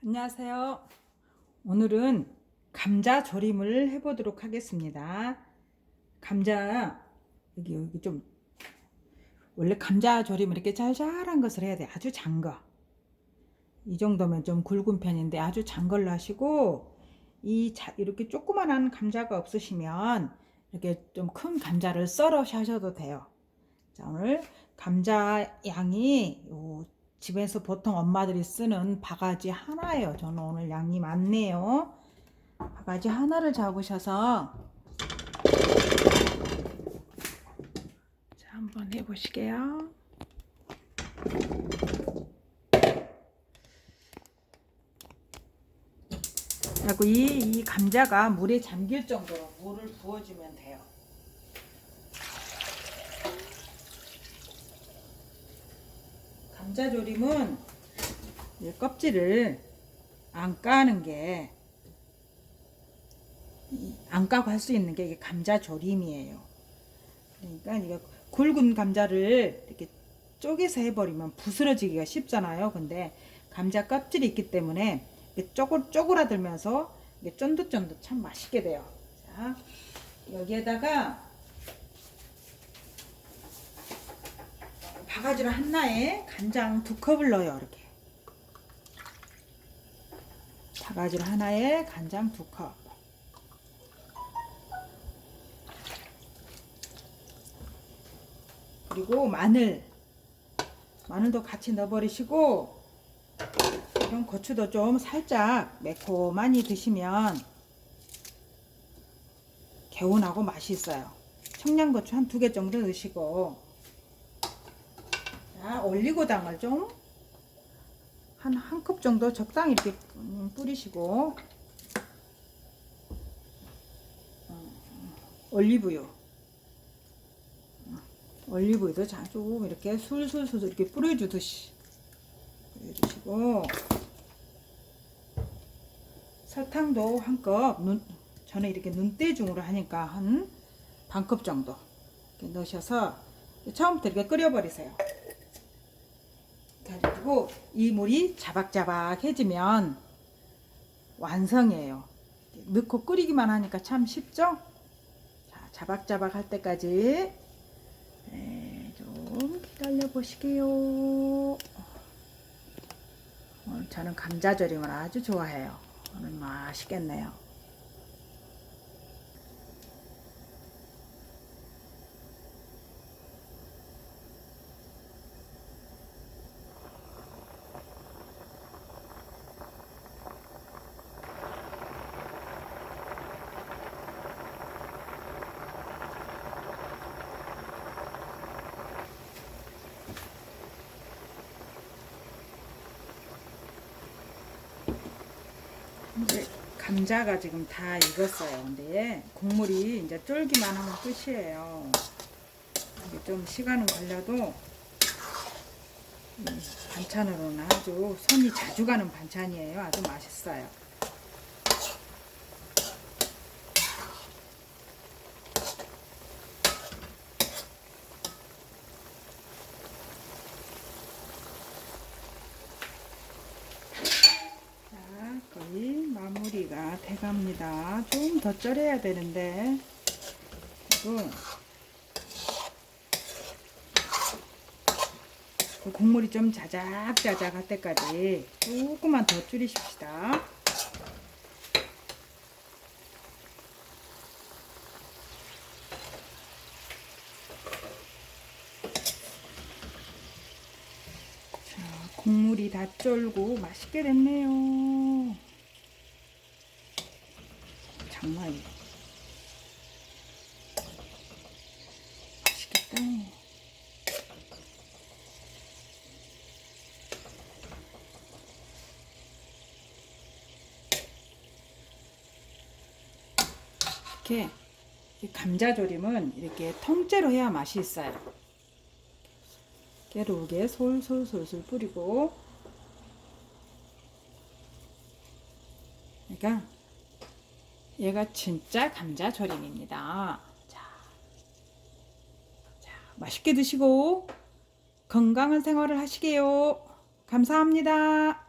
안녕하세요. 오늘은 감자 조림을 해보도록 하겠습니다. 감자 여기 여기 좀 원래 감자 조림을 이렇게 잘잘한 것을 해야 돼. 아주 장 거. 이 정도면 좀 굵은 편인데 아주 장 걸로 하시고 이 자, 이렇게 조그만한 감자가 없으시면 이렇게 좀 큰 감자를 썰어 하셔도 돼요. 자, 오늘 감자 양이 요 집에서 보통 엄마들이 쓰는 바가지 하나예요. 저는 오늘 양이 많네요. 바가지 하나를 잡으셔서 자, 한번 해보시게요. 그리고 이, 이 감자가 물에 잠길 정도로 물을 부어주면 돼요. 감자조림은 이 껍질을 안 까는 게 안 까고 할 수 있는 게 이게 감자조림이에요. 그러니까 이거 굵은 감자를 이렇게 쪼개서 해버리면 부스러지기가 쉽잖아요. 근데 감자 껍질이 있기 때문에 쪼글 쪼그라들면서 이게 쫀득쫀득 참 맛있게 돼요. 자 여기에다가 바가지로 하나에 간장 두 컵을 넣어요. 이렇게. 바가지로 하나에 간장 두 컵. 그리고 마늘. 마늘도 같이 넣어버리시고 이런 고추도 좀 살짝 매콤하니 드시면 개운하고 맛있어요. 청양고추 한 두 개 정도 넣으시고 자, 올리고당을 좀 한 한 컵 정도 적당히 음, 뿌리시고. 어, 올리브유. 어, 올리브유도 자주 이렇게 술술술 이렇게 뿌려주듯이 뿌려주시고. 설탕도 한 컵 눈, 저는 이렇게 눈대중으로 하니까 한 반 컵 정도 넣으셔서 처음부터 이렇게 끓여버리세요. 그리고 이 물이 자박자박해지면 완성이에요. 넣고 끓이기만 하니까 참 쉽죠? 자, 자박자박 할 때까지 네, 좀 기다려 보시게요. 오늘 저는 감자조림을 아주 좋아해요. 오늘 맛있겠네요. 이제 감자가 지금 다 익었어요. 근데 국물이 이제 쫄기만 하면 끝이에요. 좀 시간은 걸려도 이 반찬으로는 아주 손이 자주 가는 반찬이에요. 아주 맛있어요. 자, 거의 마무리가 돼갑니다. 좀더 쩔어야 되는데, 그리고 그 국물이 좀 자작자작 할 때까지 조금만 더 줄이십시다. 자, 국물이 다 쫄고 맛있게 됐네요. 정말 맛있겠다. 이렇게 이 감자조림은 이렇게 통째로 해야 맛이 있어요. 깨루게 솔솔솔솔 뿌리고 그러니까 얘가 진짜 감자조림입니다. 자, 자 맛있게 드시고 건강한 생활을 하시게요. 감사합니다.